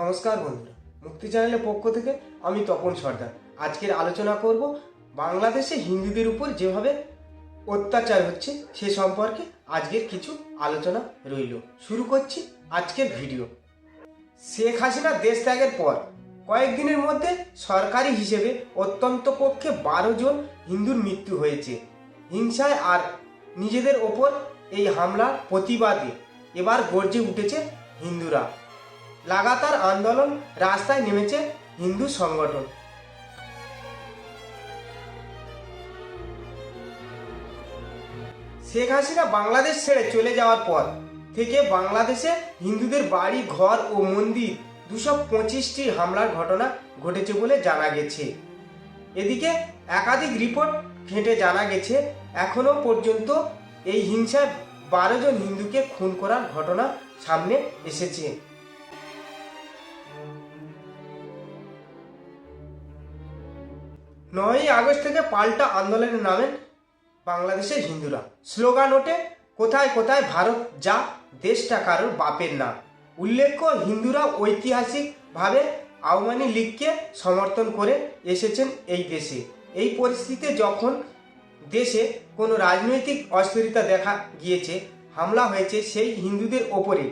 নমস্কার বন্ধুরা, মুক্তি চ্যানেলের পক্ষ থেকে আমি তপন সর্দার। আজকের আলোচনা করব বাংলাদেশে হিন্দুদের উপর যেভাবে অত্যাচার হচ্ছে সে সম্পর্কে আজকের কিছু আলোচনা রইল। শুরু করছি আজকের ভিডিও। শেখ হাসিনা দেশ ত্যাগের পর কয়েকদিনের মধ্যে সরকারি হিসেবে অত্যন্ত পক্ষে বারো জন হিন্দুর মৃত্যু হয়েছে। হিংসায় আর নিজেদের ওপর এই হামলার প্রতিবাদে এবার গর্জে উঠেছে হিন্দুরা। লাগাতার আন্দোলন রাস্তায় নেমেছে হিন্দু সংগঠন। শেখ হাসিনা বাংলাদেশ ছেড়ে চলে যাওয়ার পর থেকে বাংলাদেশে হিন্দুদের বাড়ি, ঘর ও মন্দির দুশো পঁচিশটি হামলার ঘটনা ঘটেছে বলে জানা গেছে। এদিকে একাধিক রিপোর্ট ঘেঁটে জানা গেছে এখনও পর্যন্ত এই হিংসায় বারো জন হিন্দুকে খুন করার ঘটনা সামনে এসেছে। নয়ই আগস্ট থেকে পাল্টা আন্দোলনের নামে বাংলাদেশের হিন্দুরা। স্লোগান ওঠে, কোথায় কোথায় ভারত যা, দেশটা কারোর বাপের না। উল্লেখ্য, হিন্দুরা ঐতিহাসিকভাবে আওয়ামী লীগকে সমর্থন করে এসেছেন এই দেশে। এই পরিস্থিতিতে যখন দেশে কোনো রাজনৈতিক অস্থিরতা দেখা গিয়েছে, হামলা হয়েছে সেই হিন্দুদের ওপরে।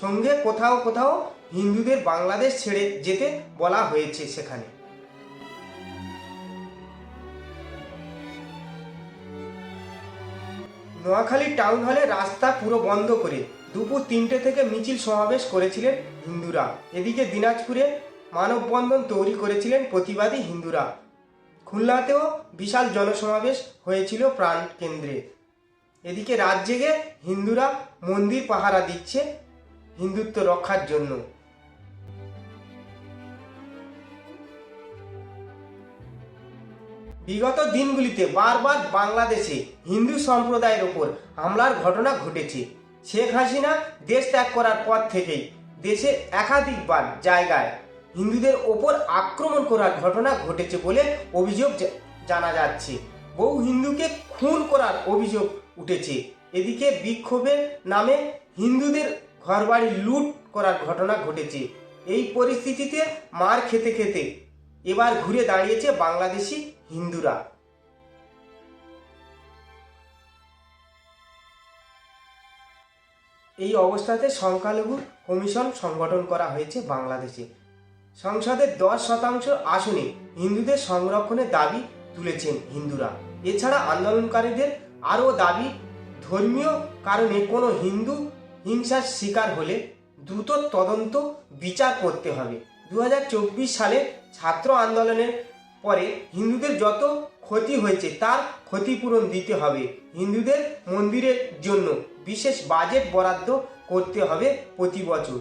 সঙ্গে কোথাও কোথাও হিন্দুদের বাংলাদেশ ছেড়ে যেতে বলা হয়েছে সেখানে। নোয়াখালী টাউন হলে রাস্তা পুরো বন্ধ করে দুপুর তিনটে থেকে মিছিল সমাবেশ করেছিলেন হিন্দুরা। এদিকে দিনাজপুরে মানববন্ধন তৈরি করেছিলেন প্রতিবাদী হিন্দুরা। খুলনাতেও বিশাল জনসমাবেশ হয়েছিল প্রাণ কেন্দ্রে। এদিকে রাত জেগে হিন্দুরা মন্দির পাহারা দিচ্ছে হিন্দুত্ব রক্ষার জন্য। বিগত দিনগুলিতে বারবার বাংলাদেশে হিন্দু সম্প্রদায়ের ওপর হামলার ঘটনা ঘটেছে। শেখ হাসিনা দেশ ত্যাগ করার পর থেকেই দেশে একাধিকবার জায়গায় হিন্দুদের ওপর আক্রমণ করার ঘটনা ঘটেছে বলে অভিযোগ জানা যাচ্ছে। বহু হিন্দুকে খুন করার অভিযোগ উঠেছে। এদিকে বিক্ষোভের নামে হিন্দুদের ঘরবাড়ি লুট করার ঘটনা ঘটেছে। এই পরিস্থিতিতে মার খেতে খেতে এবার ঘুরে দাঁড়িয়েছে বাংলাদেশি হিন্দুরা। এই অবস্থাতে সংখ্যালঘু কমিশন সংগঠন করা হয়েছে বাংলাদেশে। সংসদের দশ শতাংশ আসনে হিন্দুদের সংরক্ষণের দাবি তুলেছেন হিন্দুরা। এছাড়া আন্দোলনকারীদের আরও দাবি, ধর্মীয় কারণে কোনো হিন্দু হিংসার শিকার হলে দ্রুত তদন্ত, বিচার করতে হবে। দু হাজার চব্বিশ সালে ছাত্র আন্দোলনের পরে হিন্দুদের যত ক্ষতি হয়েছে, তার ক্ষতিপূরণ দিতে হবে। হিন্দুদের মন্দিরের জন্য বিশেষ বাজেট বরাদ্দ করতে হবে প্রতি বছর।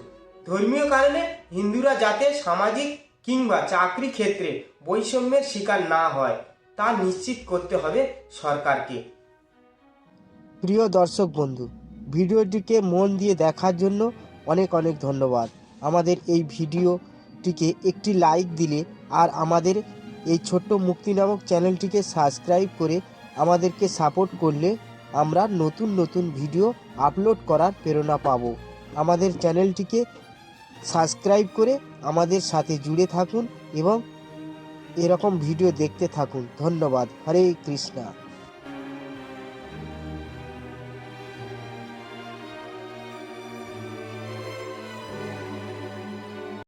ধর্মীয় কারণে হিন্দুরা যাতে সামাজিক কিংবা চাকরি ক্ষেত্রে বৈষম্যের শিকার না হয়, তা নিশ্চিত করতে হবে সরকারকে। প্রিয় দর্শক বন্ধু, ভিডিওটিকে মন দিয়ে দেখার জন্য অনেক অনেক ধন্যবাদ। আমাদের এই ভিডিওটিকে একটি লাইক দিলে আর আমাদের এই ছোট্ট মুক্তি নামক চ্যানেলটিকে সাবস্ক্রাইব করে আমাদেরকে সাপোর্ট করলে আমরা নতুন নতুন ভিডিও আপলোড করার প্রেরণা পাব। আমাদের চ্যানেলটিকে সাবস্ক্রাইব করে আমাদের সাথে জুড়ে থাকুন এবং এরকম ভিডিও দেখতে থাকুন। ধন্যবাদ। হরে কৃষ্ণা।